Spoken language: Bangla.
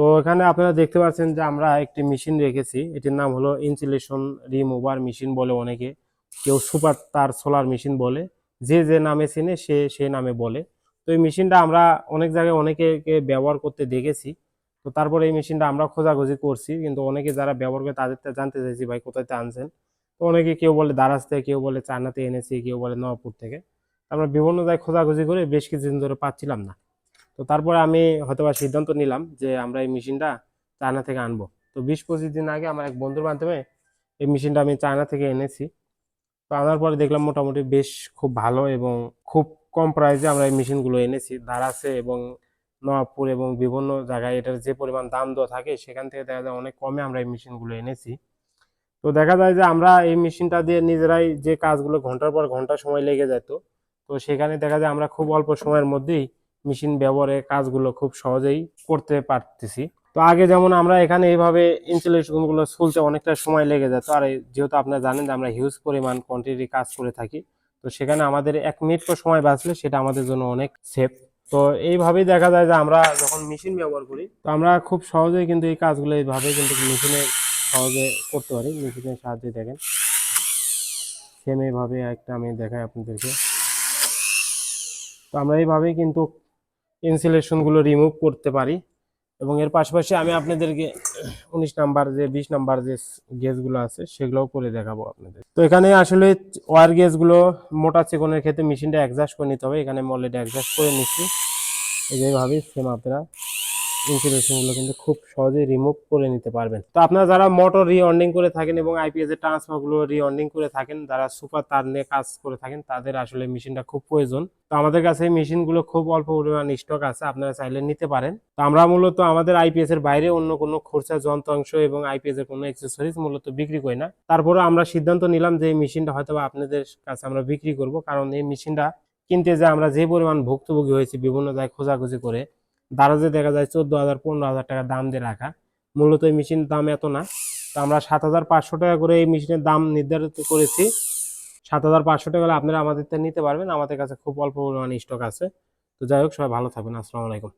তো এখানে আপনারা দেখতে পাচ্ছেন যে আমরা একটি মেশিন রেখেছি। এটির নাম হলো ইনসুলেশন রিমুভার মেশিন বলে অনেকে, কেউ সুপার তার সোলার মেশিন বলে, যে যে নামে চিনে সে সে নামে বলে। তো এই মেশিনটা আমরা অনেক জায়গায় অনেকে ব্যবহার করতে দেখেছি। তো তারপরে এই মেশিনটা আমরা খোঁজাখুঁজি করছি, কিন্তু অনেকে যারা ব্যবহার করে তাদের জানতে চাইছি, ভাই, কোথায় আনছেন? তো অনেকে কেউ বলে দারাজ থেকে, কেউ বলে চায়নাতে এনেছি, কেউ বলে নবাবপুর থেকে। আমরা বিভিন্ন জায়গায় খোঁজাখুঁজি করে বেশ কিছুদিন ধরে পাচ্ছিলাম না। তো তারপরে আমি হয়তোবা সিদ্ধান্ত নিলাম যে আমরা এই মেশিনটা চায়না থেকে আনব। তো বিশ পঁচিশ দিন আগে আমার এক বন্ধুর মাধ্যমে এই মেশিনটা আমি চায়না থেকে এনেছি। তো আনার পরে দেখলাম মোটামুটি বেশ খুব ভালো এবং খুব কম প্রাইসে আমরা এই মেশিনগুলো এনেছি। দারাসে এবং নবাবপুর এবং বিভিন্ন জায়গায় এটার যে পরিমাণ দাম দেওয়া থাকে সেখান থেকে দেখা যায় অনেক কমে আমরা এই মেশিনগুলো এনেছি। তো দেখা যায় যে আমরা এই মেশিনটা দিয়ে নিজেরাই যে কাজগুলো ঘণ্টার পর ঘণ্টা সময় লেগে যেত, তো সেখানে দেখা যায় আমরা খুব অল্প সময়ের মধ্যেই মেশিন ব্যবহারে কাজগুলো খুব সহজেই করতে পারতেছি। তো আগে যেমন আমরা এখানে এইভাবে ইনসুলেশনগুলো খুলতে অনেকটা সময় লেগে যেত। আর যেহেতু আপনারা জানেন যে আমরা হিউজ পরিমাণ কোয়ান্টিটি কাজ করে থাকি, তো সেখানে আমাদের এক মিনিট পর সময় বাঁচলে সেটা আমাদের জন্য অনেক সেফ তো এইভাবেই দেখা যায় যে আমরা যখন মেশিন ব্যবহার করি, তো আমরা খুব সহজেই কিন্তু এই কাজগুলো এইভাবে কিন্তু মেশিনে সহজে করতে পারি। মেশিনের সাহায্যে দেখেন। সেম এইভাবে একটা আমি দেখাই আপনাদেরকে। তো আমরা এইভাবেই কিন্তু ইনসুলেশনগুলো রিমুভ করতে পারি। এবং এর পাশাপাশি আমি আপনাদেরকে উনিশ নাম্বার যে, বিশ নাম্বার যে গেজগুলো আছে, সেগুলোও করে দেখাবো আপনাদের। তো এখানে আসলে ওয়ার গেজগুলো মোটা চিকনের ক্ষেত্রে মেশিনটা অ্যাডজাস্ট করে নিতে হবে। এখানে অলরেডি অ্যাডজাস্ট করে নিচ্ছি। এই যেভাবে সেম আপনারা ইনসুলেশনগুলো কিন্তু খুব সহজেই রিমুভ করে নিতে পারবেন। তো আপনারা যারা মোটর রিঅন্ডিং করে থাকেন এবং আইপিএস এর ট্রান্সফারগুলো রিঅন্ডিং করে থাকেন, যারা সুপার তার নিয়ে কাজ করে থাকেন, তাদের আসলে মেশিনটা খুব প্রয়োজন। তো আমাদের কাছে এই মেশিনগুলো খুব অল্প পরিমাণ স্টক আছে, আপনারা চাইলে নিতে পারেন। তো আমরা মূলত আমাদের আইপিএস এর বাইরে অন্য কোনো খরচা, যন্ত্রাংশ এবং আইপিএস এর কোনো অ্যাক্সেসরিজ মূলত বিক্রি করি না। তারপরে আমরা সিদ্ধান্ত নিলাম যে এই মেশিনটা হয়তো আপনাদের কাছে আমরা বিক্রি করব, কারণ এই মেশিনটা কিনতে যে আমরা যে পরিমাণ ভুক্তভোগী হয়েছি বিভিন্ন জায়গায় খোঁজাখুঁজি করে দারাজে দেখা যায় চোদ্দ হাজার, পনেরো হাজার টাকা দাম দিয়ে রাখা। মূলত এই মেশিনের দাম এত না। তো আমরা সাত হাজার পাঁচশো টাকা করে এই মেশিনের দাম নির্ধারিত করেছি। সাত হাজার পাঁচশো টাকা হলে আপনারা আমাদের নিতে পারবেন। আমাদের কাছে খুব অল্প পরিমাণে স্টক আছে। তো যাই হোক, সবাই ভালো থাকবেন। আসসালামু আলাইকুম।